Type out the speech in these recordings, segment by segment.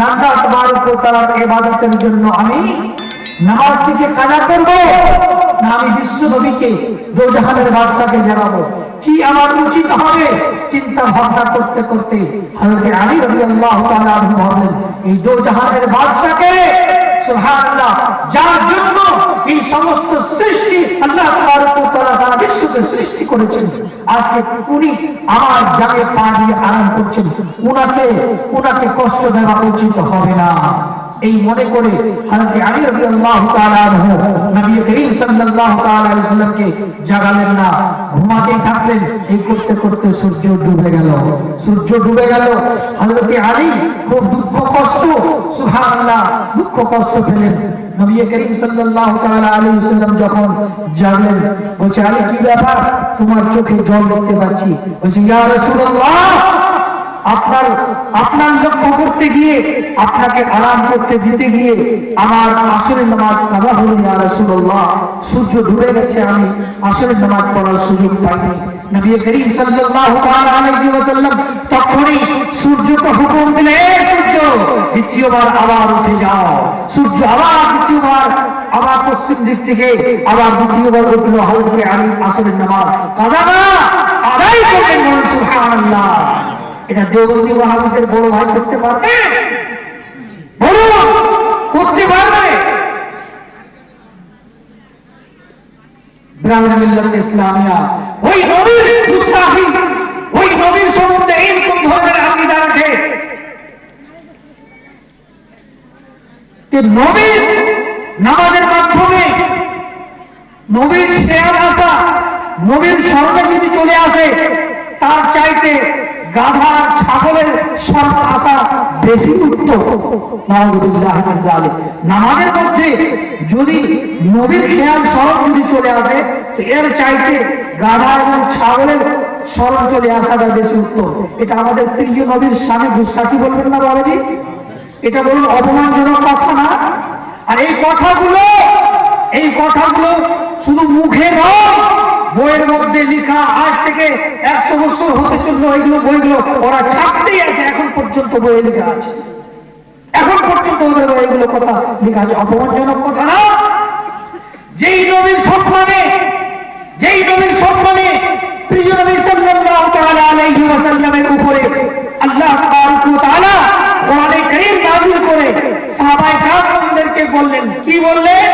নান্দা তোমার জন্য আমি নামাজ থেকে কাজা করব না আমি বিশ্ব দোজাহানের বাদশাকে জানাব? কি আমার উচিত হবে? চিন্তা ভাবনা করতে করতে হযরত আলী রাদিয়াল্লাহু তাআলা ভাবলেন, এই দোজাহানের বাদশাকে সুবহানাল্লাহ, যার জন্য এই সমস্ত সৃষ্টি আল্লাহ সারা বিশ্বকে সৃষ্টি করেছেন। আজকে উনি আমার পা দিয়ে আরাম করছেন। উনাকে উনাকে কষ্ট দেওয়া উচিত হবে না। এই মনে করে আলী তাআলা আনহু নবী করিম সাল্লাল্লাহু তাআলা আলাইহি সাল্লামকে জাগালেন না। ঘুমাতেই থাকলেন। এই করতে করতে সূর্য ডুবে গেল। সূর্য ডুবে গেল। হযরত আলী খুব দুঃখ সুবহানাল্লাহ, দুঃখ কষ্ট পেলেন। নবী চোখে জল দেখতে পাচ্ছি। আপনার আপনার লক্ষ্য করতে গিয়ে, আপনাকে আরাম করতে দিতে গিয়ে আমার আসরের নামাজ কাজা হলো, ইয়া রাসূলুল্লাহ। সূর্য ডুবে গেছে আমি আসরের নামাজ পড়ার সুযোগ পাইনি। নবী করিম সাল্লাল্লাহু তাআলা আলাইহি ওয়াসাল্লাম তখনই সূর্যকে দ্বিতীয়বার আবার উঠে যাও। সূর্য আবার দ্বিতীয়বার, আবার পশ্চিম দিক থেকে, আবার দ্বিতীয়বার উঠল হলকে আমি আসরের নামাজ। কাজা না আদায় করবেন সুবহানাল্লাহ। এটা দেওবন্দি ওয়াহাবিদের বড় ভাই করতে পারবে? বলুন, করতে পারবে? ব্রাহ্মণ মিল্লাত ইসলামিয়া, ওই নবীর মুস্তাহি ওই নবীর সম্বন্ধে এইরকম ধরনের আকিদা আছে যে নবীর নামাজের মাধ্যমে নবীর খেয়াল আসা, নবীর যদি চলে আসে, তার চাইতে গাধা ছাগলের স্মরণ আসা বেশি। নামাজের মধ্যে যদি নবীর খেয়াল স্মরণ যদি চলে আসে, তো এর চাইতে গাধা এবং ছাগলের স্মরণ চলে আসাটা বেশি উত্তম। এটা আমাদের প্রিয় নবীর স্বামী গুস্তাকি বলবেন না বাবাজি? এটা বলুন অপমানজনক কথা না? আর এই কথাগুলো এই কথাগুলো শুধু মুখে নয়, বইয়ের মধ্যে লেখা আজ থেকে একশো বছর হতে চলল এইগুলো বইগুলো। ওরা ছাপতেই আছে, এখন পর্যন্ত বইয়ে লেখা আছে। এখন পর্যন্ত ওদের বইগুলো কথা লেখা আছে। অপমানজনক কথা না? যেই নবীর সম্মানে, যেই নবীর সম্মানে প্রিয় নবী সাল্লাল্লাহু তাআলা আলাইহি ওয়াসাল্লামের উপরে আল্লাহ তাবারক ওয়া তাআলা কোরআনে কারীম নাযিল করে বললেন, কি বললেন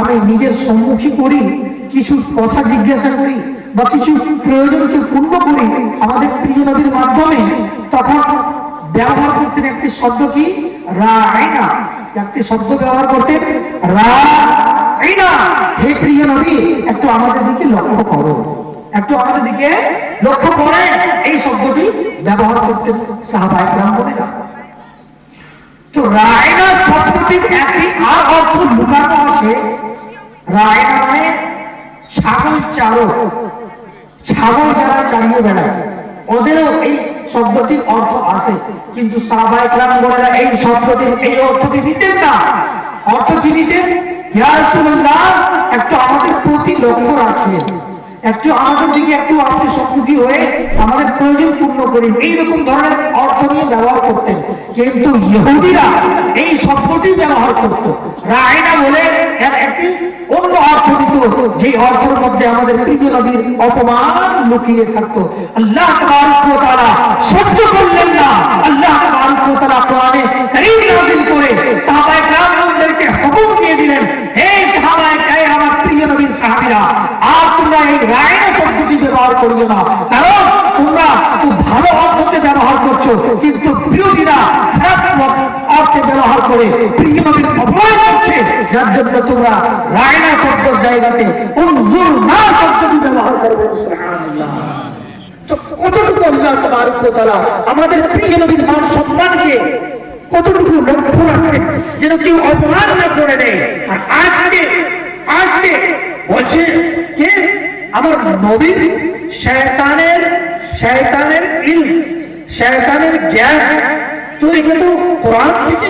আমি নিজের সম্মুখী করি, কিছু কথা জিজ্ঞাসা করি বা কিছু প্রয়োজনকে পূর্ণ করি আমাদের প্রিয় নবীর মাধ্যমে, তখন ব্যবহার করতেন একটি শব্দ কি? রায়না একটি শব্দ ব্যবহার রায়না হে প্রিয় নবী, একটু আমাদের দিকে লক্ষ্য করো। একটু আমাদের দিকে লক্ষ্য করে এই শব্দটি ব্যবহার করতেন সাহাবায়ে ব্রাহ্মণেরা তো রায়না শব্দটির একটি আর অর্থ লুকানো আছে। রায়না মানে ছাগল চালক। ছাগল যারা চালিয়ে বেড়ায়, ওদেরও এই শব্দটির অর্থ আছে। কিন্তু সাহাবায়ে কেরামগণেরা এই শব্দটির এই অর্থটি নিতেন না। অর্থ কি নিতেন? ইয়া রাসূলুল্লাহ, একটু আমাদের প্রতি লক্ষ্য রাখেন একটু আমাদের দিকে একটু আপনি সম্মুখী হয়ে আমাদের প্রয়োজন পূর্ণ করেন। এইরকম ধরনের অর্থ নিয়ে ব্যবহার করতেন। কিন্তু ইহুদিরা এই শব্দটি ব্যবহার করত। রায়না বলে একটি যে অর্থের মধ্যে আমাদের প্রিয় নবীর অপমান লুকিয়ে থাকতো। আল্লাহ তাআলা সহ্য করলেন না। আল্লাহ তাআলা কোরআনে কারীম করে সাহাবায়ে হুকুম দিয়ে দিলেন, হে সাহাবায়ে আমার প্রিয় নবীর সাহাবীরা, আর তোমরা এই রায়না শব্দটি ব্যবহার করিও না। কারণ তোমরা খুব ভালো অর্থতে ব্যবহার করছ, কিন্তু বিরোধীরা খারাপ অর্থে ব্যবহার করে প্রিয় নবীর অপমান করছে। যার জন্য তোমরা রায়না জায়গাতে না শব্দটি ব্যবহার আমাদের মান সম্মানকে কতটুকু লক্ষ্য রাখেন যেন কেউ অপমান না করে দেয়? আর আজকে আজকে বলছে কে? আমার নবীর শয়তানের শয়তানের ইলম, শয়তানের জ্ঞান তো এগুলো তো কোরআন থেকে